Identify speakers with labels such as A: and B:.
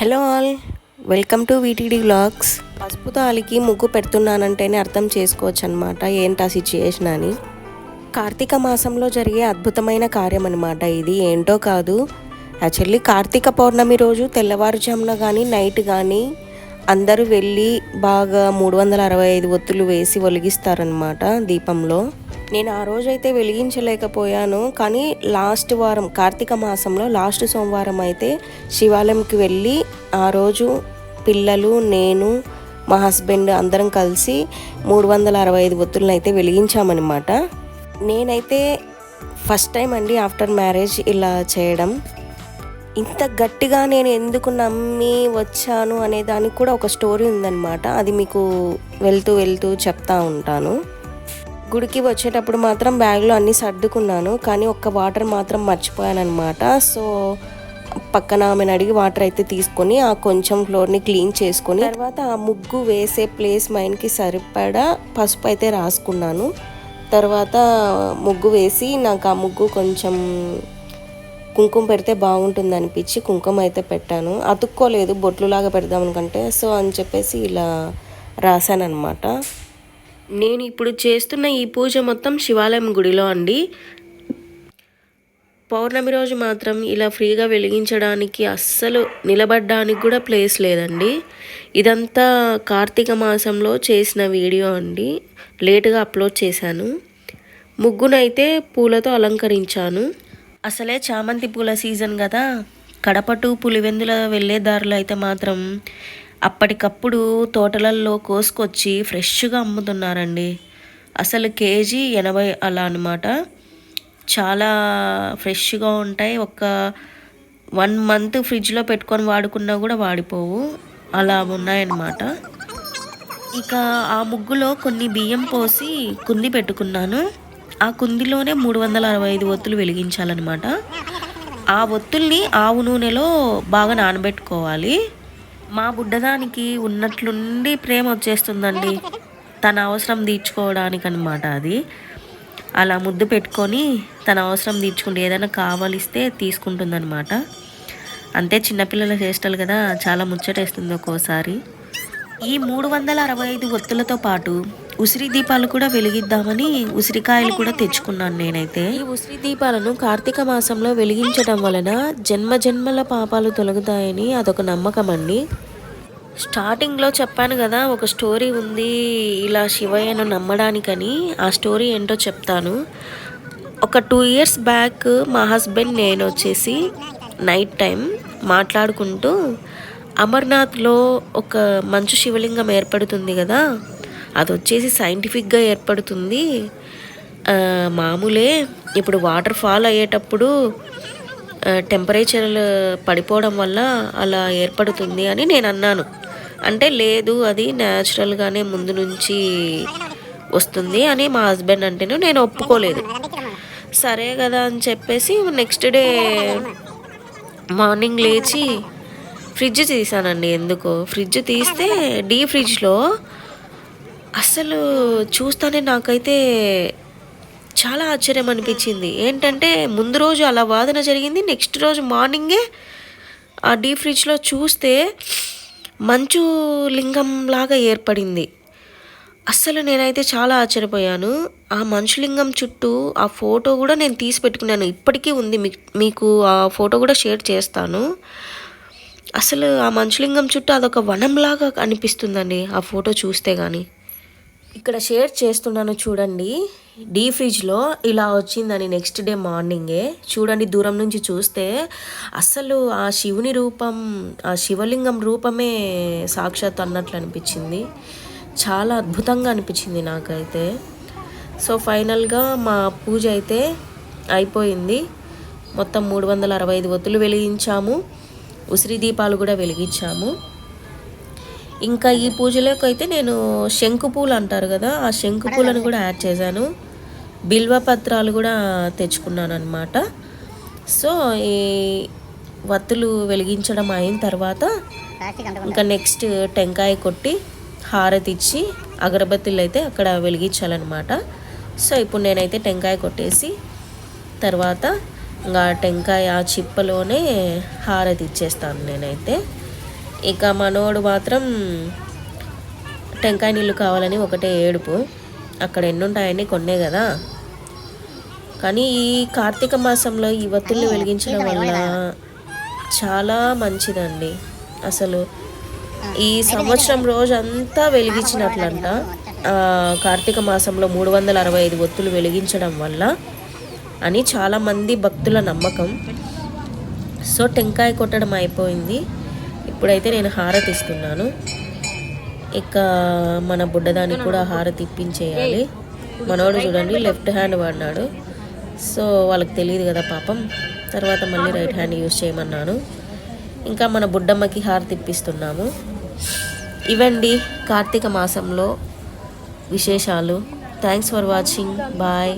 A: Hello all welcome to VTD vlogs. పసుపు తాలికి ముగ్గు పెడుతున్నానంటేనే అర్థం చేసుకోవచ్చు అనమాట ఏంటి ఆ సిచ్యుయేషన్ అని. కార్తీక మాసంలో జరిగే అద్భుతమైన కార్యం అనమాట ఇది ఏంటో కాదు. యాక్చువల్లీ కార్తీక పౌర్ణమి రోజు తెల్లవారుజామున కానీ నైట్ కానీ అందరూ వెళ్ళి బాగా మూడు వందల అరవై ఐదు ఒత్తులు వేసి వెలిగిస్తారనమాట దీపంలో. నేను ఆ రోజైతే వెలిగించలేకపోయాను కానీ లాస్ట్ వారం కార్తీక మాసంలో లాస్ట్ సోమవారం అయితే శివాలయంకి వెళ్ళి ఆ రోజు పిల్లలు నేను మా హస్బెండ్ అందరం కలిసి మూడు వందల అరవై ఐదు ఒత్తులను అయితే వెలిగించామన్నమాట. నేనైతే ఫస్ట్ టైం అండి ఆఫ్టర్ మ్యారేజ్ ఇలా చేయడం. ఇంత గట్టిగా నేను ఎందుకు నమ్మి వచ్చాను అనే దానికి కూడా ఒక స్టోరీ ఉందన్నమాట. అది మీకు వెళ్తూ వెళ్తూ చెప్తా ఉంటాను. గుడికి వచ్చేటప్పుడు మాత్రం బ్యాగ్లో అన్నీ సర్దుకున్నాను. కానీ ఒక్క వాటర్ మాత్రం మర్చిపోయాను అనమాట సో పక్కన ఆమెను అడిగి వాటర్ అయితే తీసుకొని ఆ కొంచెం ఫ్లోర్ని క్లీన్ చేసుకొని తర్వాత ఆ ముగ్గు వేసే ప్లేస్ మైండ్కి సరిపడా పసుపు అయితే రాసుకున్నాను. తర్వాత ముగ్గు వేసి నాకు ఆ ముగ్గు కొంచెం కుంకుమ పెడితే బాగుంటుంది అనిపించి కుంకుమ అయితే పెట్టాను. అతుక్కోలేదు బొట్లులాగా పెడదాం అనుకుంటే. సో అని చెప్పేసి ఇలా రాశానమాట నేను ఇప్పుడు చేస్తున్న ఈ పూజ మొత్తం శివాలయం గుడిలో అండి. పౌర్ణమి రోజు మాత్రం ఇలా ఫ్రీగా వెలిగించడానికి అస్సలు నిలబడడానికి కూడా ప్లేస్ లేదండి. ఇదంతా కార్తీక మాసంలో చేసిన వీడియో అండి. లేటుగా అప్లోడ్ చేశాను. ముగ్గునైతే పూలతో అలంకరించాను. అసలే చామంతి పూల సీజన్ కదా. కడప టు పులివెందుల వెళ్ళే దారిలో అయితే మాత్రం అప్పటికప్పుడు తోటలలో కోసుకొచ్చి ఫ్రెష్గా అమ్ముతున్నారండి. అసలు కేజీ ఎనభై అలా అనమాట చాలా ఫ్రెష్గా ఉంటాయి. ఒక వన్ మంత్ ఫ్రిడ్జ్లో పెట్టుకొని వాడుకున్నా కూడా వాడిపోవు. అలా ఉన్నాయన్నమాట. ఇక ఆ ముగ్గులో కొన్ని బియ్యం పోసి కుంది పెట్టుకున్నాను. ఆ కుందిలోనే మూడు వందల అరవై ఐదు ఒత్తులు వెలిగించాలన్నమాట. ఆ ఒత్తుల్ని ఆవు నూనెలో బాగా నానబెట్టుకోవాలి. మా బుడ్డదానికి ఉన్నట్లుండి ప్రేమ వచ్చేస్తుందండి. తన అవసరం తీర్చుకోవడానికి అనమాట అది. అలా ముద్దు పెట్టుకొని తన అవసరం తీర్చుకుంటే ఏదైనా కావాలిస్తే తీసుకుంటుందన్నమాట. అంతే చిన్నపిల్లల చేష్టలు కదా చాలా ముచ్చటేస్తుంది ఒక్కోసారి. ఈ మూడు వందల అరవై ఐదు ఒత్తులతో పాటు ఉసిరి దీపాలు కూడా వెలిగిద్దామని ఉసిరికాయలు కూడా తెచ్చుకున్నాను నేనైతే. ఈ ఉసిరి దీపాలను కార్తీక మాసంలో వెలిగించడం వలన జన్మ జన్మల పాపాలు తొలగుతాయని అదొక నమ్మకం అండి స్టార్టింగ్లో చెప్పాను కదా ఒక స్టోరీ ఉంది ఇలా శివయ్యను నమ్మడానికని ఆ స్టోరీ ఏంటో చెప్తాను. ఒక టూ ఇయర్స్ బ్యాక్ మా హస్బెండ్ నేను వచ్చేసి నైట్ టైం మాట్లాడుకుంటూ అమర్నాథ్లో ఒక మంచు శివలింగం ఏర్పడుతుంది కదా అది వచ్చేసి సైంటిఫిక్గా ఏర్పడుతుంది. మామూలే ఇప్పుడు వాటర్ ఫాల్ అయ్యేటప్పుడు టెంపరేచర్ పడిపోవడం వల్ల అలా ఏర్పడుతుంది అని నేను అన్నాను. అంటే లేదు అది న్యాచురల్గానే ముందు నుంచి వస్తుంది అని మా హస్బెండ్ అంటేను నేను ఒప్పుకోలేదు. సరే కదా అని చెప్పేసి నెక్స్ట్ డే మార్నింగ్ లేచి ఫ్రిడ్జ్ తీసానండి. ఎందుకో? ఫ్రిడ్జ్ తీస్తే డీ ఫ్రిడ్జ్లో అసలు చూస్తానే నాకైతే చాలా ఆశ్చర్యం అనిపించింది. ఏంటంటే ముందు రోజు అలా వాదన జరిగింది నెక్స్ట్ రోజు మార్నింగే ఆ డీ ఫ్రిడ్జ్లో చూస్తే మంచు లింగం లాగా ఏర్పడింది. అస్సలు నేనైతే చాలా ఆశ్చర్యపోయాను. ఆ మంచులింగం చుట్టూ ఆ ఫోటో కూడా నేను తీసి పెట్టుకున్నాను. ఇప్పటికీ ఉంది. మీకు ఆ ఫోటో కూడా షేర్ చేస్తాను. అసలు ఆ మంచులింగం చుట్టూ అదొక వనంలాగా అనిపిస్తుందండి ఆ ఫోటో చూస్తే కానీ ఇక్కడ షేర్ చేస్తున్నాను చూడండి. డీ ఫ్రిడ్జ్లో ఇలా వచ్చిందని నెక్స్ట్ డే మార్నింగే. చూడండి దూరం నుంచి చూస్తే అసలు ఆ శివుని రూపం ఆ శివలింగం రూపమే సాక్షాత్ అన్నట్లు అనిపించింది. చాలా అద్భుతంగా అనిపించింది నాకైతే. సో ఫైనల్గా మా పూజ అయితే అయిపోయింది. మొత్తం మూడు వందల అరవై ఐదు ఒత్తులు వెలిగించాము. ఉసిరి దీపాలు కూడా వెలిగించాము. ఇంకా ఈ పూజలోకి అయితే నేను శంకు పూలు అంటారు కదా ఆ శంకు పూలను కూడా యాడ్ చేశాను. బిల్వ పత్రాలు కూడా తెచ్చుకున్నాను అనమాట సో ఈ వత్తులు వెలిగించడం అయిన తర్వాత ఇంకా నెక్స్ట్ టెంకాయ కొట్టి హారతి ఇచ్చి అగరబత్తులు అయితే అక్కడ వెలిగించాలన్నమాట. సో ఇప్పుడు నేనైతే టెంకాయ కొట్టేసి తర్వాత ఇంకా టెంకాయ ఆ చిప్పలోనే హారతి ఇచ్చేస్తాను నేనైతే. ఇక మనోడు మాత్రం టెంకాయ నీళ్ళు కావాలని ఒకటే ఏడుపు. అక్కడ ఎన్ని ఉంటాయని కొన్నే కదా. కానీ ఈ కార్తీక మాసంలో ఈ వత్తుల్ని వెలిగించడం వల్ల చాలా మంచిదండి. అసలు ఈ సంవత్సరం రోజంతా వెలిగించినట్లంట. కార్తీక మాసంలో మూడు వందల అరవై ఐదు ఒత్తులు వెలిగించడం వల్ల అని చాలామంది భక్తుల నమ్మకం. సో టెంకాయ కొట్టడం అయిపోయింది. ఇప్పుడైతే నేను హారతి ఇస్తున్నాను ఇక మన బుడ్డదానికి కూడా హారతి ఇప్పించేయాలి మనోడు చూడండి లెఫ్ట్ హ్యాండ్ వాడినాడు. సో వాళ్ళకి తెలియదు కదా పాపం. తర్వాత మళ్ళీ రైట్ హ్యాండ్ యూజ్ చేయమన్నాను. ఇంకా మన బుడ్డమ్మకి హారతి ఇప్పిస్తున్నాము ఇవండి కార్తీక మాసంలో విశేషాలు. Thanks for watching bye